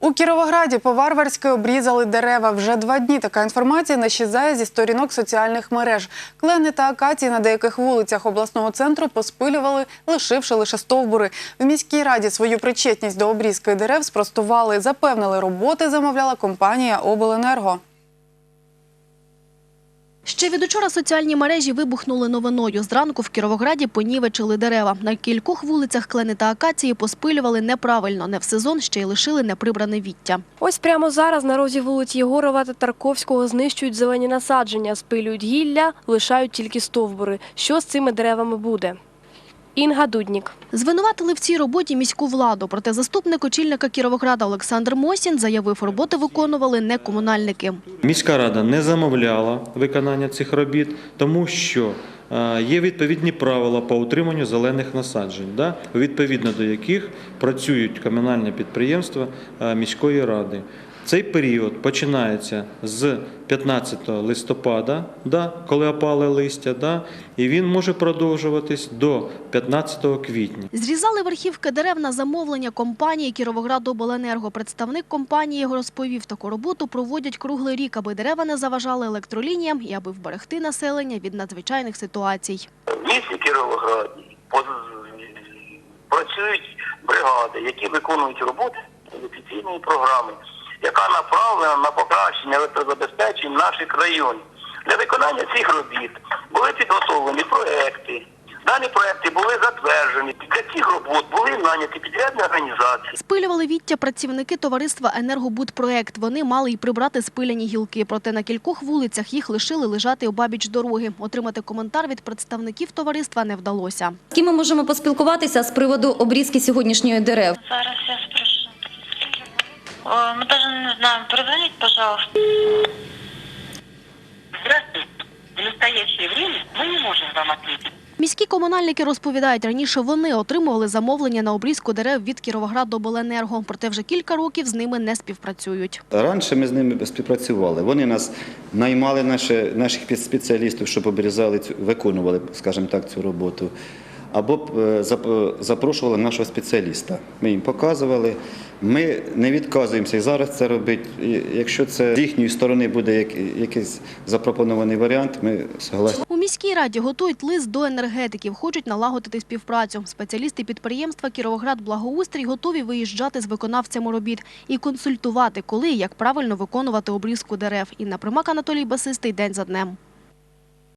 У Кіровограді по-варварськи обрізали дерева. Вже два дні така інформація нащізає зі сторінок соціальних мереж. Клени та акації на деяких вулицях обласного центру поспилювали, лишивши лише стовбури. В міській раді свою причетність до обрізки дерев спростували. Запевнили, роботи замовляла компанія Обленерго. Ще від учора соціальні мережі вибухнули новиною. Зранку в Кіровограді понівечили дерева. На кількох вулицях клени та акації поспилювали неправильно. Не в сезон ще й лишили неприбране віття. Ось прямо зараз на розі вулиць Єгорова та Тарковського знищують зелені насадження, спилюють гілля, лишають тільки стовбури. Що з цими деревами буде? Інга Дуднік. Звинуватили в цій роботі міську владу. Проте заступник очільника Кіровограда Олександр Мосін заявив, роботи виконували не комунальники. Міська рада не замовляла виконання цих робіт, тому що е, є відповідні правила по утриманню зелених насаджень, да, відповідно до яких працюють комунальні підприємства е, міської ради. Цей період починається з 15 листопада, да, коли опали листя, да, і він може продовжуватись до 15 квітня. Зрізали верхівки дерев на замовлення компанії «Кіровоградобленерго». Представник компанії розповів, таку роботу проводять круглий рік, аби дерева не заважали електролініям і аби вберегти населення від надзвичайних ситуацій. В місті Кіровограді працюють бригади, які виконують роботи з офіційної програми, яка направлена на покращення електрозабезпечень наших районів. Для виконання цих робіт були підготовлені проекти. Дані проекти були затверджені. Для цих робот були наняті підрядні організації. Спилювали віття працівники товариства «Енергобудпроект». Вони мали й прибрати спиляні гілки. Проте на кількох вулицях їх лишили лежати обабіч дороги. Отримати коментар від представників товариства не вдалося. З ким ми можемо поспілкуватися з приводу обрізки сьогоднішньої дерев? Зараз я. О, мы даже не знаем. Перезвоните, пожалуйста. Здравствуйте. В настоящее время мы не можем вам ответить. Міські комунальники розповідають, раніше вони отримували замовлення на обрізку дерев від «Кіровоградобленерго». Проте вже кілька років з ними не співпрацюють. Раніше ми з ними співпрацювали. Вони нас наймали наші, наших спеціалістів, щоб обрізали цю, виконували, скажімо так, цю роботу. Або е, зап- запрошували нашого спеціаліста. Ми їм показували. Ми не відказуємося і зараз це робити. Якщо це з їхньої сторони буде якийсь запропонований варіант, ми согласні. У міській раді готують лист до енергетиків, хочуть налагодити співпрацю. Спеціалісти підприємства «Кіровоград Благоустрій» готові виїжджати з виконавцями робіт і консультувати, коли і як правильно виконувати обрізку дерев. Інна Примак, Анатолій Басистий. День за днем.